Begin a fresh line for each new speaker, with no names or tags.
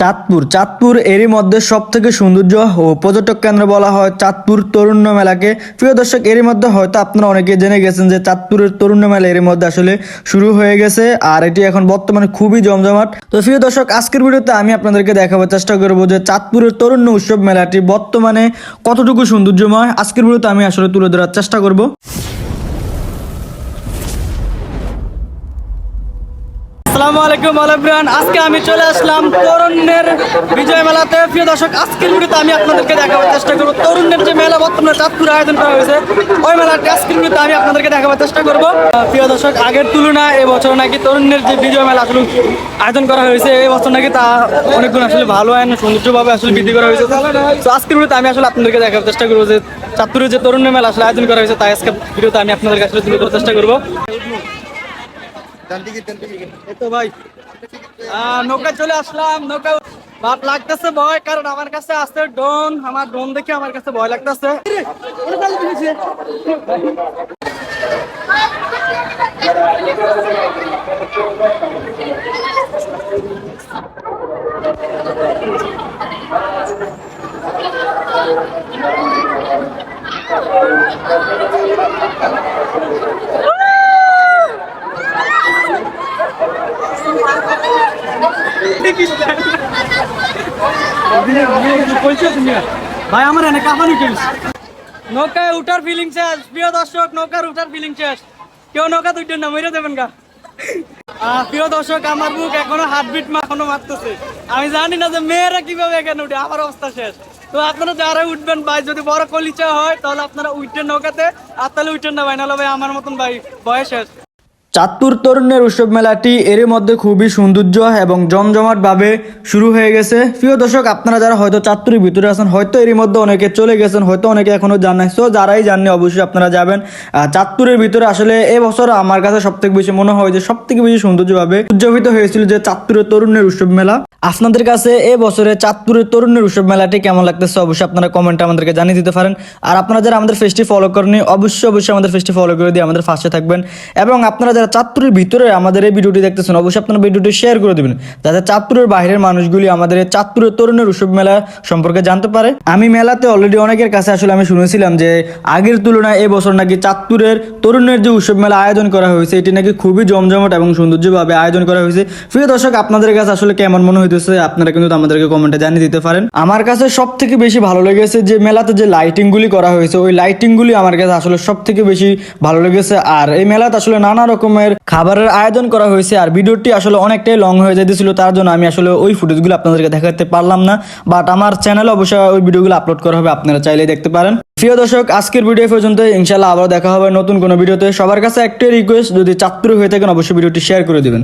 চাঁদপুর। চাঁদপুর এরই মধ্যে সব থেকে সৌন্দর্য ও পর্যটক কেন্দ্র বলা হয় চাঁদপুর তরুণ্য মেলাকে। প্রিয় দর্শক, এরই মধ্যে হয়তো আপনারা অনেকে জেনে গেছেন যে চাঁদপুরের তরুণ্য মেলা এরই মধ্যে আসলে শুরু হয়ে গেছে আর এটি এখন বর্তমানে খুবই জমজমাট। তো প্রিয় দর্শক, আজকের ভিডিওতে আমি আপনাদেরকে দেখাবার চেষ্টা করব যে চাঁদপুরের তরুণ্য উৎসব মেলাটি বর্তমানে কতটুকু সৌন্দর্যময়। আজকের ভিডিওতে আমি আসলে তুলে ধরার চেষ্টা করব। আসসালামু আলাইকুম আলাইব্রান আজকে আমি চলে আসলাম তরুণের বিজয় মেলাতে। প্রিয় দর্শক, আজকের ভিডিওতে আমি আপনাদেরকে দেখাবার চেষ্টা করব। তরুণের যে মেলা বর্তমানে চাঁদপুরে আয়োজন করা হয়েছে, ওই মেলাটি আজকের ভিডিওতে আমি আপনাদেরকে দেখাবার চেষ্টা করব। প্রিয় দর্শক, আগের তুলনায় এবছর নাকি তরুণের যে বিজয় মেলা আসলে আয়োজন করা হয়েছে এই বছর নাকি তা অনেক গুণ আসলে ভালো আইন সৌন্দর্যভাবে আসলে বৃদ্ধি করা হয়েছে। তো আজকের ভিডিওতে আমি আসলে আপনাদেরকে দেখাবার চেষ্টা করব যে চাঁদপুরের যে তরুণের মেলা আসলে আয়োজন করা হয়েছে, তাই আজকে ভিডিওতে আমি আপনাদের কাছে তুলে ধরার চেষ্টা করব। এই তো ভাই। আহ, নৌকা চলে আসলাম নৌকা বাপ লাগতেছে ভয় কারণ আমার কাছে আছে ড্রোন আমার ড্রোন দেখে আমার কাছে ভয় লাগতেছে। ভাই, আমার এনে কাঁপানি ফিলিংস নৌকায় উঠার ফিলিং শেষ। প্রিয় দর্শক, নৌকার উঠার ফিলিং শেষ। কেউ নৌকা দুইটার না মেরে দেবেন গা। প্রিয় দর্শক, আমার বুক এখনও হার্টবিট মা এখনও মারতেছে। আমি জানি না যে মেয়েরা কীভাবে এখানে উঠে, আমার অবস্থা শেষ। তো আপনারা যারা উঠবেন, ভাই, যদি বড় কলিচা হয়, তাহলে আপনারা উঠবেন নৌকাতে, আর তাহলে উঠবেন না, ভাই, নাহলে ভাই, আমার মতন, ভাই, বয়স শেষ। চাঁদপুর তরুণের উৎসব মেলাটি এর মধ্যে খুবই সৌন্দর্য এবং জমজমাট ভাবে শুরু হয়ে গেছে। প্রিয় দর্শক, আপনারা যারা হয়তো চাঁদপুরের ভিতরে আছেন, হয়তো এর মধ্যে অনেকে চলে গেছেন, হয়তো অনেকে এখনও জান তো যারাই জাননি অবশ্যই আপনারা যাবেন। চাঁদপুরের ভিতরে আসলে এবছর আমার কাছে সব থেকে বেশি মনে হয় যে সব থেকে বেশি সৌন্দর্যভাবে উদযাপিত হয়েছিল যে চাঁদপুরের তরুণের উৎসব মেলা। আপনাদের কাছে এ বছরে চাঁদপুরের তরুণের উৎসব মেলাটি কেমন লাগতেছে, অবশ্যই আপনারা কমেন্টে আমাদেরকে জানিয়ে দিতে পারেন। আর আপনারা যারা আমাদের ফেসটি ফলো করেনি অবশ্যই অবশ্যই আমাদের ফেসটি ফলো করে দিয়ে আমাদের ফার্স্টে থাকবেন। এবং আপনারা চাঁদপুরের ভিতরে আমাদের এই ভিডিওটি দেখতেছেন, অবশ্যই আপনারা ভিডিওটি শেয়ার করে দিবেন, যাতে চাঁদপুরের বাইরের মানুষগুলি আমাদের চাঁদপুরের তরুণের উৎসব মেলা সম্পর্কে জানতে পারে। আমি মেলাতে অলরেডি অনেকের কাছে আসলে আমি শুনেছিলাম যে, আগের তুলনায় এবছর নাকি চাঁদপুরের তরুণের যে উৎসব মেলা আয়োজন করা হয়েছে, এটি নাকি খুবই জমজমাট এবং সৌন্দর্যভাবে আয়োজন করা হয়েছে। প্রিয় দর্শক, আপনাদের কাছে আসলে কেমন মনে হইতেছে, আপনারা কিন্তু আমাদেরকে কমেন্টে জানিয়ে দিতে পারেন। আমার কাছে সব থেকে বেশি ভালো লেগেছে যে, মেলাতে যে লাইটিং গুলি করা হয়েছে, ওই লাইটিং গুলি আমার কাছে আসলে সব থেকে বেশি ভালো লেগেছে। আর এই মেলাতে আসলে নানা রকমের খাবারের আয়োজন করা হয়েছে আর ভিডিওটি আসলে অনেকটাই লং হয়ে যেতেছিল তার জন্য আমি আসলে ওই ফুটেজগুলো আপনাদেরকে দেখাতে পারলাম না। বাট আমার চ্যানেলে অবশ্যই ওই ভিডিওগুলো আপলোড করা হবে, আপনারা চাইলে দেখতে পারেন। প্রিয় দর্শক, আজকের ভিডিও পর্যন্ত ইনশাল্লাহ আবার দেখা হবে নতুন কোনো ভিডিওতে। সবার কাছে একটাই রিকোয়েস্ট যদি চাত্র হয়ে থাকেন, অবশ্যই ভিডিওটি শেয়ার করে দিবেন।